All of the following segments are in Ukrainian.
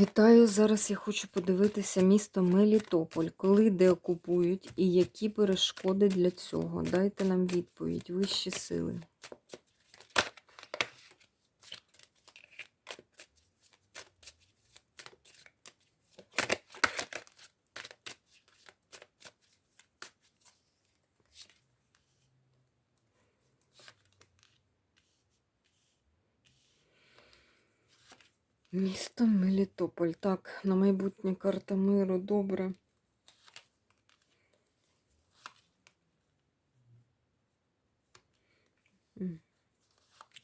Вітаю! Зараз я хочу подивитися місто Мелітополь, коли де окупують і які перешкоди для цього. Дайте нам відповідь, вищі сили. Місто Мелітополь. Так, на майбутнє карта миру, добре.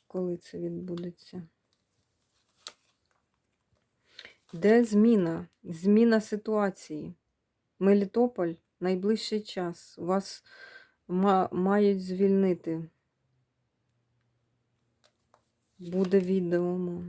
Коли це відбудеться? Де зміна? Зміна ситуації. Мелітополь найближчий час. Вас ма- мають звільнити. Буде відомо.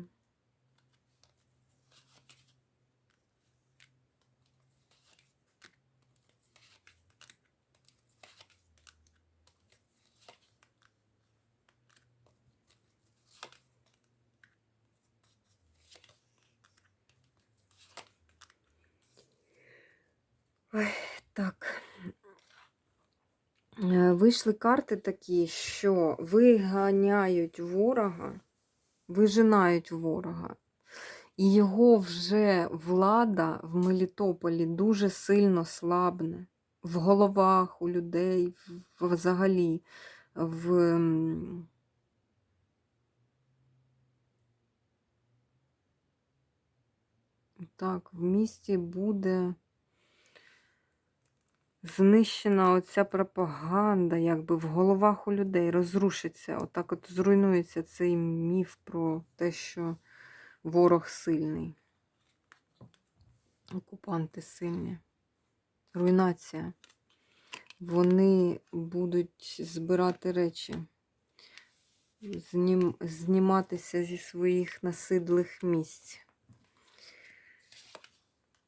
Ой, так. Е, Вийшли карти такі, що виганяють ворога, вижинають ворога. І його вже влада в Мелітополі дуже сильно слабне. В головах у людей, взагалі, в. Так, в місті буде знищена оця пропаганда, якби в головах у людей розрушиться. Отак от зруйнується цей міф про те, що ворог сильний. Окупанти сильні. Руйнація. Вони будуть збирати речі, знім... зніматися зі своїх насидлих місць.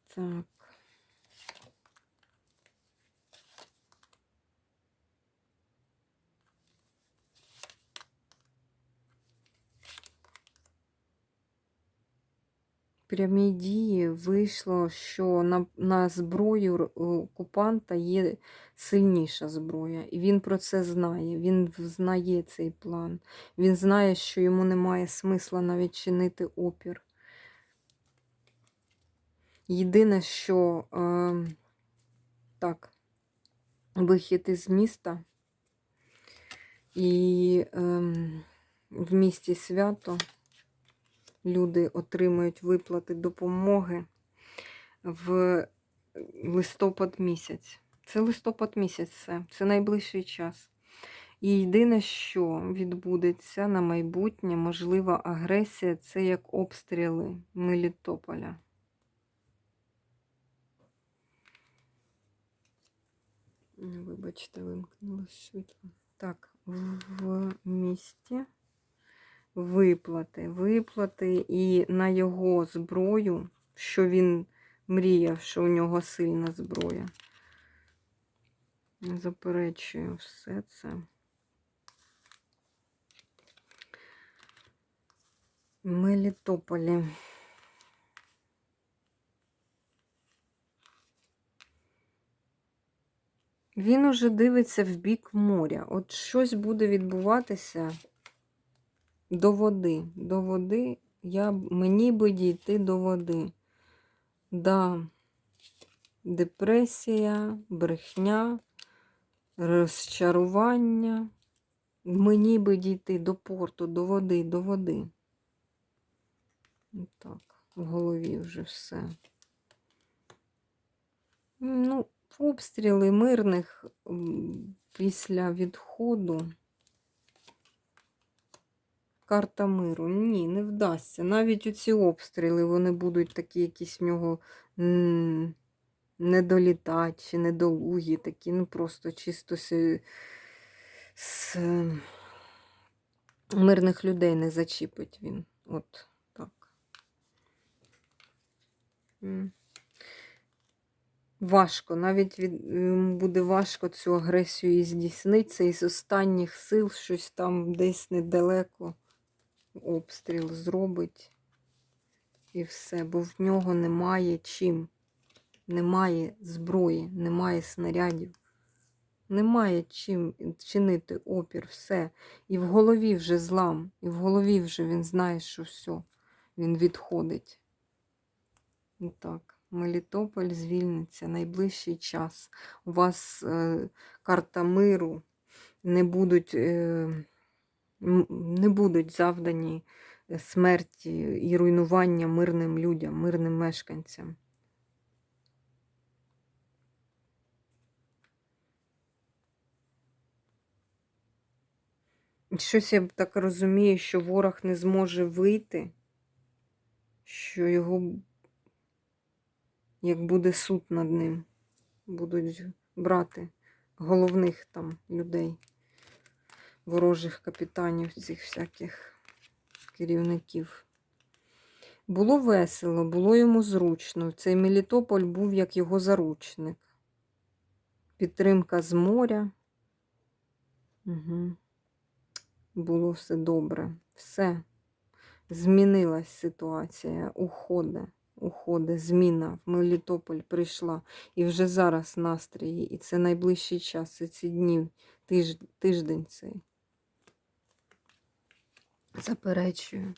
Так. Прямій дії вийшло, що на, на зброю окупанта є сильніша зброя. І він про це знає. Він знає цей план. Він знає, що йому немає смисла навіть чинити опір. Єдине, що е, так, вихід із міста і е, в місті свято люди отримують виплати допомоги в листопад місяць. Це листопад місяць, все. Це найближчий час. І єдине, що відбудеться на майбутнє, можлива агресія це як обстріли Мелітополя. Вибачте, вимкнулося світло. Так, в місті виплати, виплати і на його зброю, що він мріяв, що у нього сильна зброя. Заперечую все це. Мелітополі. Він уже дивиться в бік моря. От щось буде відбуватися до води. До води я, мені би дійти до води. Да. Депресія, брехня, розчарування. Мені би дійти до порту, до води, до води. Так, в голові вже все. Ну, обстріли мирних після відходу. Карта миру. Ні, не вдасться. Навіть у ці обстріли вони будуть такі якісь в нього м, недолітаті чи недолугі, такі, ну просто чисто з, з мирних людей не зачіпить він. От. Важко, навіть від, буде важко цю агресію і здійснити. Це із останніх сил щось там десь недалеко обстріл зробить. І все, бо в нього немає чим. Немає зброї, немає снарядів. Немає чим чинити опір, все. І в голові вже злам, і в голові вже він знає, що все, він відходить. Так, Мелітополь звільниться найближчий час. У вас е, карта миру, не будуть, е, не будуть завдані е, смерті і руйнування мирним людям, мирним мешканцям. Щось я так розумію, що ворог не зможе вийти, що його, як буде суд над ним, будуть брати головних там людей, ворожих капітанів, цих всяких керівників. Було весело, було йому зручно. Цей Мелітополь був як його заручник. Підтримка з моря. Угу. Було все добре. Все. Змінилась ситуація. Уходи, уходи, зміна в Мелітополь прийшла. І вже зараз настрій. І це найближчий час, це ці дні, тиждень цей. Заперечую.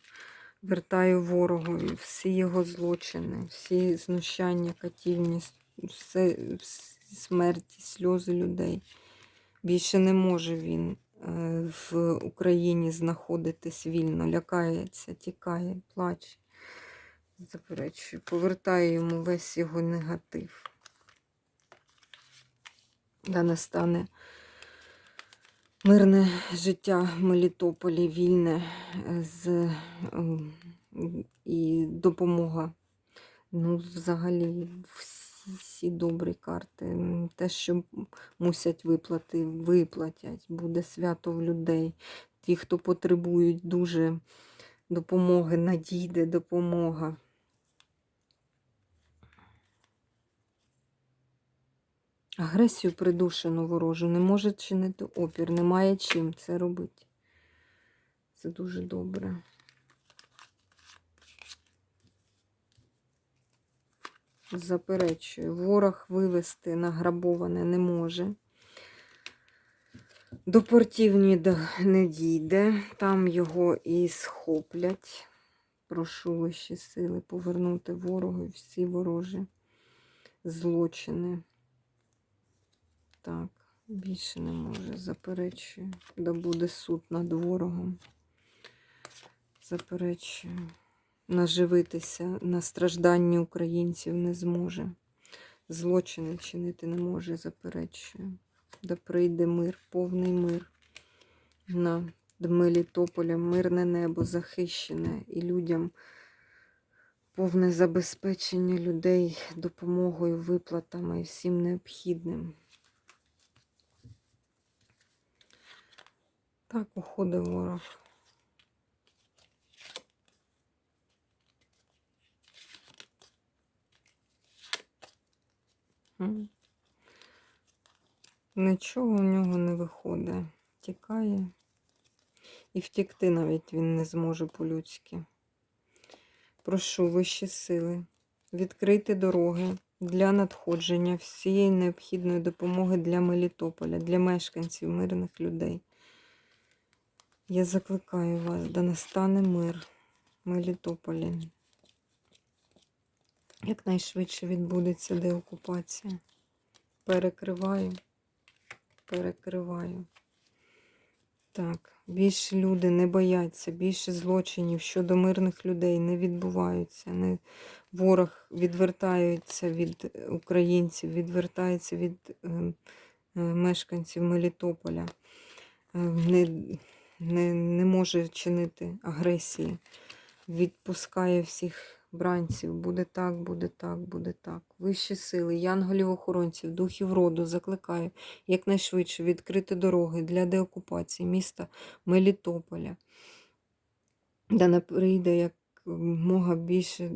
Вертаю ворогові всі його злочини, всі знущання, катівні, все, смерті, сльози людей. Більше не може він е, в Україні знаходитись вільно, лякається, тікає, плаче. Заперечую, повертаю йому весь його негатив. Да настане мирне життя в Мелітополі, вільне е, з, ем, і допомога. Ну, взагалі, всі добрі карти. Те, що мусять виплати, виплатять. Буде свято в людей. Ті, хто потребують дуже допомоги, надійде допомога. Агресію придушену ворожу не може чинити опір, немає чим це робити. Це дуже добре. Заперечую, ворог вивести награбоване не може. До портів не дійде, там його і схоплять. Прошу вищі сили повернути ворогу всі ворожі злочини. Так, більше не може. Заперечую. Да буде суд над ворогом. Заперечую. Наживитися на стражданні українців не зможе. Злочини чинити не може, заперечую. Да прийде мир, повний мир. Над Мелітополем мирне небо захищене і людям повне забезпечення людей допомогою, виплатами і всім необхідним. Так, уходить ворог. Нічого в нього не виходить. Тікає. І втікти навіть він не зможе по-людськи. Прошу вищі сили, відкрити дороги для надходження всієї необхідної допомоги для Мелітополя, для мешканців мирних людей. Я закликаю вас, да настане мир Мелітополі. Якнайшвидше відбудеться деокупація. Перекриваю, перекриваю. Так, більше люди не бояться, більше злочинів щодо мирних людей не відбуваються. Не, ворог відвертається від українців, відвертається від е, е, мешканців Мелітополя, е, не, не, не може чинити агресії, відпускає всіх бранців. Буде так, буде так, буде так. Вищі сили, янголів-охоронців, духів роду закликаю якнайшвидше відкрити дороги для деокупації міста Мелітополя, де не прийде як мога більше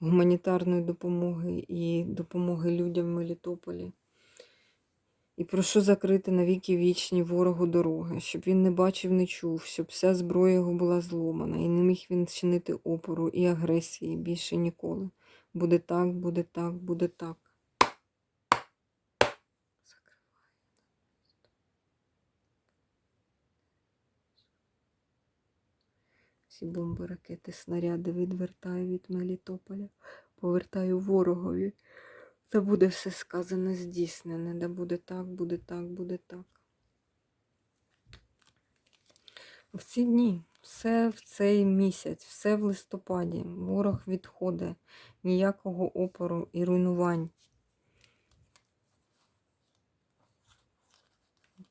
гуманітарної допомоги і допомоги людям в Мелітополі. І прошу закрити навіки вічні ворогу дороги, щоб він не бачив, не чув, щоб вся зброя його була зломана, і не міг він чинити опору і агресії більше ніколи. Буде так, буде так, буде так. Всі бомби, ракети, снаряди відвертаю від Мелітополя, повертаю ворогові. Та буде все сказане, здійснене, да буде так, буде так, буде так. В ці дні, все в цей місяць, все в листопаді. Ворог відходить, ніякого опору і руйнувань.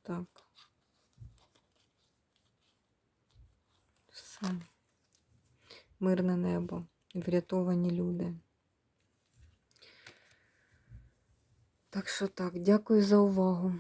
Так. Все. Мирне небо, врятовані люди. Так що так, дякую за увагу.